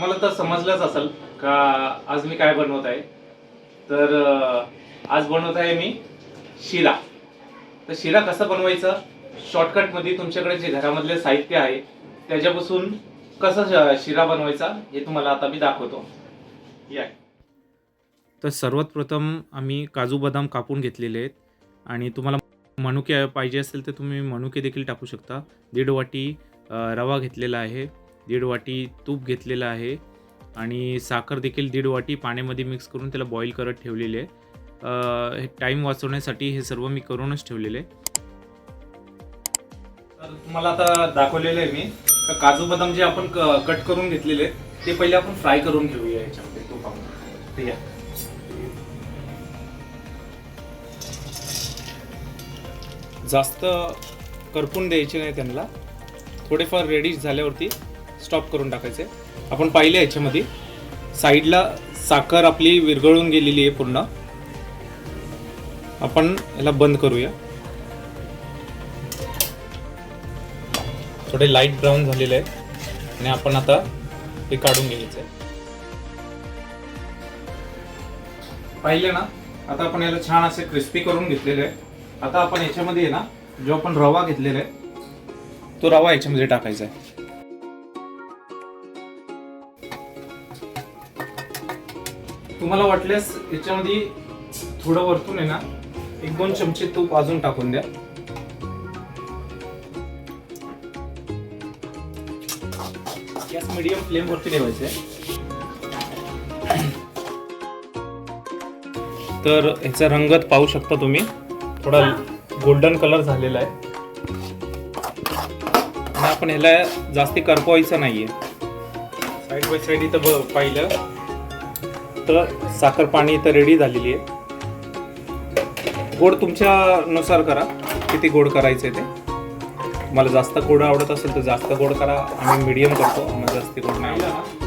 तुम्हाला तर समजलंच असेल का आज मी काय बनवत आहे? तर आज बनवत आहे मी शिरा. तर शिरा कसा बनवायचा? शॉर्टकटमध्ये तुमच्याकडे जे घरामधले साहित्य आहे त्याच्यापासून कसं शिरा बनवायचा हे तुम्हाला आता मी दाखवतो. या. तर सर्वात प्रथम आम्ही काजू बदाम कापून घेतलेले आहेत. आणि तुम्हाला मनुके पाहिजे असेल तर तुम्ही मनुके देखील टाकू शकता. दीड वाटी रवा घेतलेला आहे. दीड वाटी तूप घेतलेलं आहे आणि साखर देखील दीड वाटी पाण्यामध्ये मिक्स करून त्याला बॉईल करत ठेवलेले आहे. हे टाईम वाचवण्यासाठी हे सर्व मी करूनच ठेवलेले. आहे तर तुम्हाला आता दाखवलेलं आहे मी. का काजू बदाम जे आपण क- कट करून घेतलेले आहेत ते पहिले आपण फ्राय करून घेऊया याच्यामध्ये. तुपामध्ये ते या. जास्त करपून द्यायचे नाही त्यांना. थोडेफार रेडी झाल्यावरती स्टॉप करून टाकायचे. आपण पाहिले याच्यामध्ये. साईडला साखर आपली विरघळून गेलेली आहे पूर्ण. आपण याला बंद करूया. थोडे लाइट ब्राऊन झालेले आहेत. आणि आपण आता हे काढून घ्यायचं. आहे पाहिले ना? आता आपण याला छान असे क्रिस्पी करून घेतलेले आहे आता आपण याच्यामध्ये आहे ना जो आपण रवा घेतलेला आहे तो रवा याच्यामध्ये टाकायचा आहे. तुम्हाला वाटल्यास याच्यामध्ये थोडं वरतून आहे ना एक दोन चमचे तूप अजून टाकून द्या. गॅस मीडियम फ्लेम वरती ठेवायचे तर ह्याचा रंगत पाहू शकता तुम्ही. थोडा गोल्डन कलर झालेला आहे. आपण ह्याला जास्ती करपवायचं नाहीये. साईड बाय साईड इथं पाहिलं. तर साखर पाणी तर रेडी झालेली आहे. गोड तुमच्यानुसार करा किती गोड करायचं आहे ते. मला जास्त गोड आवडत असेल तर जास्त गोड करा आम्ही मीडियम करतो आम्हाला जास्त गोड नाही आवडत.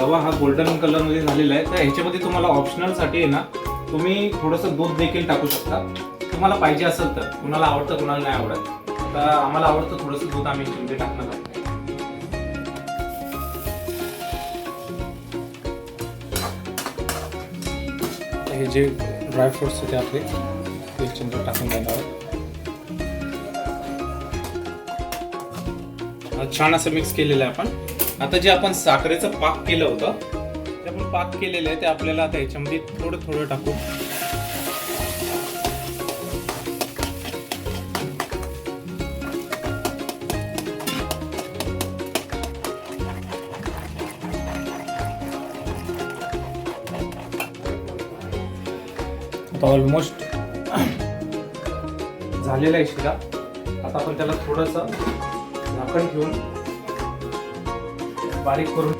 रवा हा गोल्डन कलरमध्ये झालेला आहे. तर ह्याच्यामध्ये तुम्हाला ऑप्शनलसाठी आहे ना तुम्ही थोडंसं दूध देखील टाकू शकता. तुम्हाला पाहिजे असेल तर कुणाला आवडतं कुणाला नाही आवडत. तर आम्हाला आवडतं थोडंसं दूध आम्ही टाकणार आहोत. हे जे ड्रायफ्रुट्स होते आपले ते चिंत टाकून देणार आहोत. छान असं मिक्स केलेलं आहे आपण. आता जे आपण साखरेचं पाक केलं होतं ते आपण पाक केलेलं आहे ते आपल्याला आता याच्यामध्ये थोडं थोडं टाकू. आता ऑलमोस्ट झालेला आहे शिरा. आता आपण त्याला थोडंसं झाकण घेऊन बारीक करून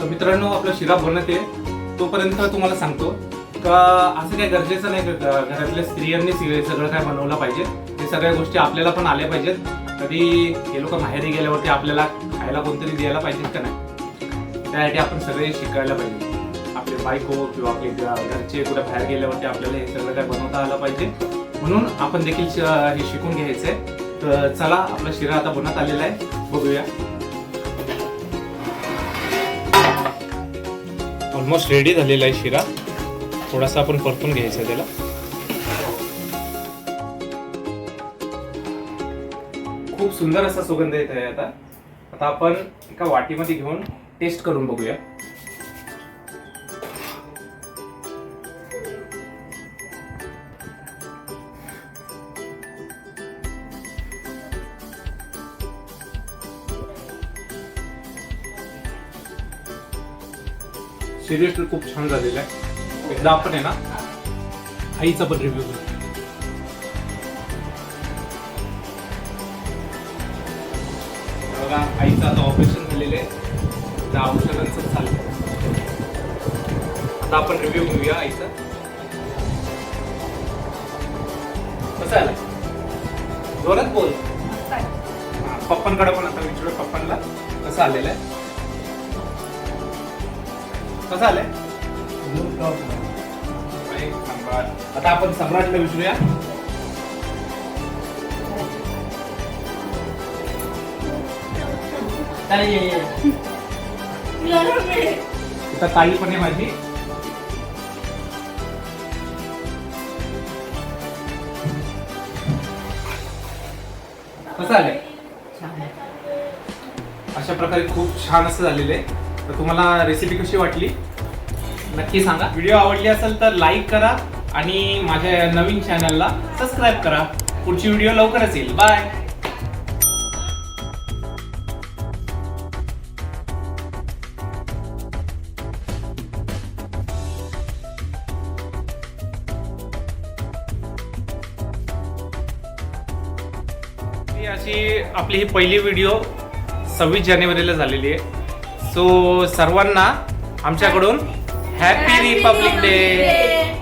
तर मित्रांनो आपला शिरा बनते तोपर्यंत तुम्हाला सांगतो का असं काही गरजेचं नाही घरातल्या स्त्रियांनी सगळं सगळं काय बनवलं पाहिजे. हे सगळ्या गोष्टी आपल्याला पण आल्या पाहिजेत. कधी हे लोक माहेरी गेल्यावरती आपल्याला खायला कोणतरी द्यायला पाहिजेत का नाही? त्यासाठी आपण सगळे शिकायला पाहिजे. आपले बायको किंवा आपले घरचे कुठे बाहेर गेल्यावरती आपल्याला हे सगळं काय बनवता आलं पाहिजे. म्हणून आपण देखील हे शिकून घ्यायचंय. तर चला आपला शिरा आता बनवत आलेला आहे. बघूया. ऑलमोस्ट रेडी झालेला आहे शिरा. थोडासा आपण परतून घ्यायचा आहे त्याला. खूप सुंदर असा सुगंध येत आहे आता. आता आपण एका वाटीमध्ये घेऊन टेस्ट करून बघूया. सिरियसली खूप छान झालेलं आहे. एकदा आपण आहे ना आईचा पण रिव्ह्यू करू बघा आईचं आता ऑपरेशन झालेलं आहे. त्या औषधांचं चाललंय आता आपण रिव्ह्यू घेऊया आईचा. कसं आलं जोरात बोल. पप्पांकडे पण आता विचारू पप्पांना कसं आलेलं आहे. कसं आलंय. आता आपण सम्राटला विचारूया. इथं ताई पण आहे माझी. कसं आलंय. अशा प्रकारे खूप छान असं झालेलं आहे. तर तुम्हाला रेसिपी कशी वाटली? नक्की सांगा. व्हिडिओ आवडली असेल तर लाईक करा आणि माझ्या नवीन चॅनलला सबस्क्राईब करा. पुढची व्हिडिओ लवकरच येईल. बाय अशी आपली ही पहिली व्हिडिओ सव्वीस जानेवारीला झालेली आहे. सो सर्वांना आमच्याकडून हॅपी रिपब्लिक डे